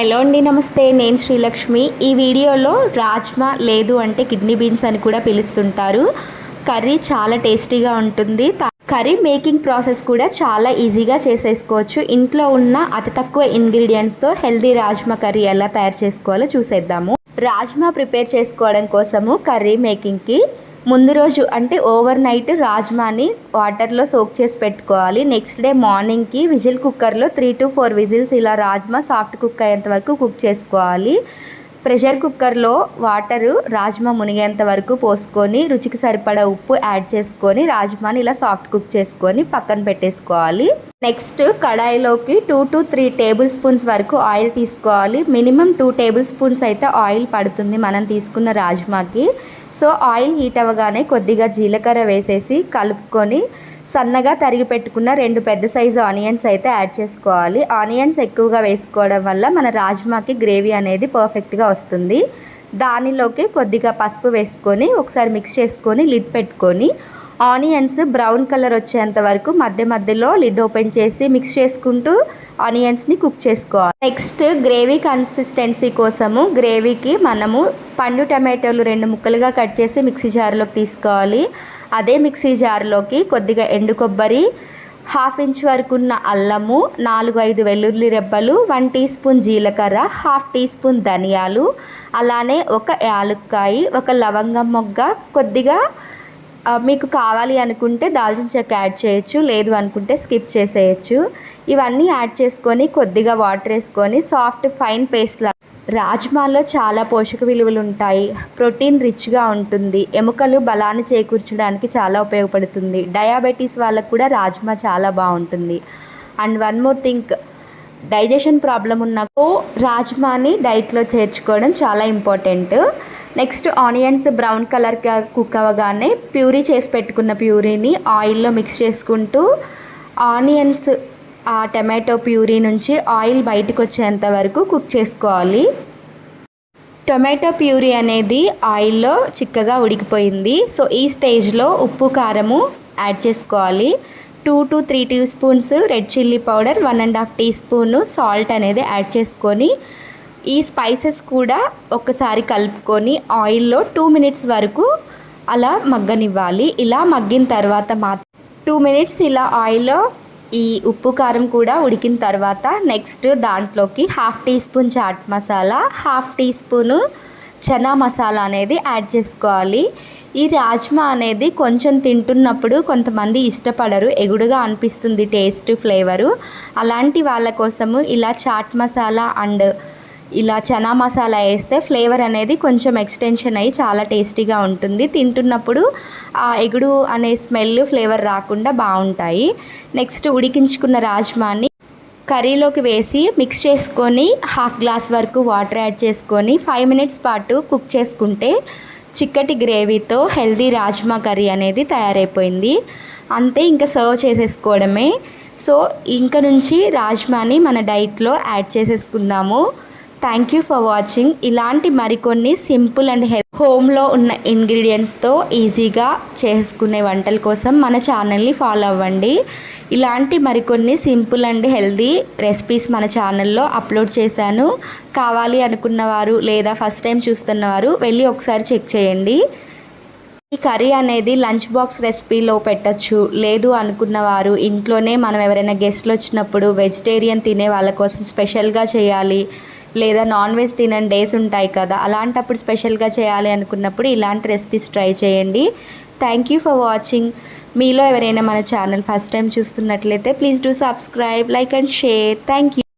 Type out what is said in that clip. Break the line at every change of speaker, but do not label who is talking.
Hello అండి నమస్తే. నేను శ్రీలక్ష్మి. ఈ వీడియోలో రాజ్మా లేదు అంటే కిడ్నీ బీన్స్ అని కూడా పిలుస్తుంటారు. కర్రీ చాలా టేస్టీగా ఉంటుంది. కర్రీ మేకింగ్ ప్రాసెస్ కూడా చాలా ఈజీగా చేసేసుకోవచ్చు. ఇంట్లో ఉన్న అతి తక్కువ ఇంగ్రీడియంట్స్తో హెల్దీ రాజ్మా కర్రీ ఎలా తయారు చేసుకోవాలో చూసేద్దాము. రాజ్మా ప్రిపేర్ చేసుకోవడం కోసము కర్రీ మేకింగ్కి ముందు రోజు అంటే ఓవర్ నైట్ రాజ్మాని వాటర్లో సోక్ చేసి పెట్టుకోవాలి. నెక్స్ట్ డే మార్నింగ్కి విజిల్ కుక్కర్లో త్రీ టు ఫోర్ విజిల్స్ ఇలా రాజ్మా సాఫ్ట్ కుక్ అయ్యేంత వరకు కుక్ చేసుకోవాలి. ప్రెషర్ కుక్కర్లో వాటరు రాజ్మా మునిగేంత వరకు పోసుకొని రుచికి సరిపడా ఉప్పు యాడ్ చేసుకొని రాజ్మాని ఇలా సాఫ్ట్ కుక్ చేసుకొని పక్కన పెట్టేసుకోవాలి. నెక్స్ట్ కడాయిలోకి two to three tablespoons వరకు ఆయిల్ తీసుకోవాలి. మినిమం టూ టేబుల్ స్పూన్స్ అయితే ఆయిల్ పడుతుంది మనం తీసుకున్న రాజ్మాకి. సో ఆయిల్ హీట్ అవ్వగానే కొద్దిగా జీలకర్ర వేసేసి కలుపుకొని సన్నగా తరిగి పెట్టుకున్న రెండు పెద్ద సైజు ఆనియన్స్ అయితే యాడ్ చేసుకోవాలి. ఆనియన్స్ ఎక్కువగా వేసుకోవడం వల్ల మన రాజ్మాకి గ్రేవీ అనేది పర్ఫెక్ట్గా వస్తుంది. దానిలోకి కొద్దిగా పసుపు వేసుకొని ఒకసారి మిక్స్ చేసుకొని లిడ్ పెట్టుకొని ఆనియన్స్ బ్రౌన్ కలర్ వచ్చేంత వరకు మధ్య మధ్యలో లిడ్ ఓపెన్ చేసి మిక్స్ చేసుకుంటూ ఆనియన్స్ని కుక్ చేసుకోవాలి. నెక్స్ట్ గ్రేవీ కన్సిస్టెన్సీ కోసము గ్రేవీకి మనము పండు టమాటోలు రెండు ముక్కలుగా కట్ చేసి మిక్సీ జార్లోకి తీసుకోవాలి. అదే మిక్సీ జార్లోకి కొద్దిగా ఎండు కొబ్బరి హాఫ్ ఇంచ్ వరకు ఉన్న అల్లము నాలుగు ఐదు వెల్లుల్లి రెబ్బలు వన్ టీ స్పూన్ జీలకర్ర హాఫ్ టీ స్పూన్ ధనియాలు అలానే ఒక యాలుక్కాయి ఒక లవంగం మొగ్గ కొద్దిగా మీకు కావాలి అనుకుంటే దాల్చిన చెక్క యాడ్ చేయొచ్చు లేదు అనుకుంటే స్కిప్ చేసేయచ్చు. ఇవన్నీ యాడ్ చేసుకొని కొద్దిగా వాటర్ వేసుకొని సాఫ్ట్ ఫైన్ పేస్ట్ లా రాజ్మాలో చాలా పోషక విలువలు ఉంటాయి. ప్రోటీన్ రిచ్గా ఉంటుంది. ఎముకలు బలాన్ని చేకూర్చడానికి చాలా ఉపయోగపడుతుంది. డయాబెటీస్ వాళ్ళకు కూడా రాజ్మా చాలా బాగుంటుంది. And one more thing digestion problem ఉన్నకు రాజ్మాని డైట్లో చేర్చుకోవడం చాలా important. Next onions brown colour cook అవ్వగానే ప్యూరీ చేసి పెట్టుకున్న ప్యూరీని ఆయిల్లో మిక్స్ చేసుకుంటూ ఆనియన్స్ ఆ టమాటో ప్యూరీ నుంచి ఆయిల్ బయటకు వచ్చేంత వరకు కుక్ చేసుకోవాలి. టొమాటో ప్యూరీ అనేది ఆయిల్లో చిక్కగా ఉడికిపోయింది. సో ఈ స్టేజ్లో ఉప్పు కారము యాడ్ చేసుకోవాలి. Two to three teaspoons red chilli powder one and half teaspoon salt అనేది యాడ్ చేసుకొని ఈ స్పైసెస్ కూడా ఒకసారి కలుపుకొని ఆయిల్లో టూ మినిట్స్ వరకు అలా మగ్గనివ్వాలి. ఇలా మగ్గిన తర్వాత మా టూ మినిట్స్ ఇలా ఆయిల్లో ఈ ఉప్పు కారం కూడా ఉడికిన తర్వాత నెక్స్ట్ దాంట్లోకి half teaspoon chaat masala half teaspoon chana masala అనేది యాడ్ చేసుకోవాలి. ఈ రాజ్మా అనేది కొంచెం తింటున్నప్పుడు కొంతమంది ఇష్టపడరు ఎగుడుగా అనిపిస్తుంది టేస్ట్ ఫ్లేవరు. అలాంటి వాళ్ళ కోసము ఇలా చాట్ మసాలా అండ్ ఇలా చనా మసాలా వేస్తే ఫ్లేవర్ అనేది కొంచెం ఎక్స్టెన్షన్ అయ్యి చాలా టేస్టీగా ఉంటుంది. తింటున్నప్పుడు ఆ ఎగుడు అనే స్మెల్ ఫ్లేవర్ రాకుండా బాగుంటాయి. నెక్స్ట్ ఉడికించుకున్న రాజ్మాని కర్రీలోకి వేసి మిక్స్ చేసుకొని హాఫ్ గ్లాస్ వరకు వాటర్ యాడ్ చేసుకొని ఫైవ్ మినిట్స్ పాటు కుక్ చేసుకుంటే చిక్కటి గ్రేవీతో హెల్దీ రాజ్మా కర్రీ అనేది తయారైపోయింది. అంతే ఇంకా సర్వ్ చేసేసుకోవడమే. సో ఇంక నుంచి రాజ్మాని మన డైట్లో యాడ్ చేసేసుకుందాము. థ్యాంక్ యూ ఫర్ వాచింగ్ ఇలాంటి మరికొన్ని సింపుల్ అండ్ హెల్త్ హోమ్లో ఉన్న ఇంగ్రీడియంట్స్తో ఈజీగా చేసుకునే వంటల కోసం మన ఛానల్ని ఫాలో అవ్వండి. ఇలాంటి మరికొన్ని సింపుల్ అండ్ హెల్దీ రెసిపీస్ మన ఛానల్లో అప్లోడ్ చేశాను. కావాలి అనుకున్నవారు లేదా ఫస్ట్ టైం చూస్తున్నవారు వెళ్ళి ఒకసారి చెక్ చేయండి. ఈ కర్రీ అనేది లంచ్ బాక్స్ రెసిపీలో పెట్టచ్చు. లేదు అనుకున్నవారు ఇంట్లోనే మనం ఎవరైనా గెస్ట్లు వచ్చినప్పుడు వెజిటేరియన్ తినే వాళ్ళ కోసం స్పెషల్గా చేయాలి. లేదా నాన్ వెజ్ తినని డేస్ ఉంటాయి కదా అలాంటప్పుడు స్పెషల్గా చేయాలి అనుకున్నప్పుడు ఇలాంటి రెసిపీస్ ట్రై చేయండి. థ్యాంక్ యూ ఫర్ వాచింగ్ మీలో ఎవరైనా మన ఛానల్ ఫస్ట్ టైం చూస్తున్నట్లయితే please do subscribe like and share thank you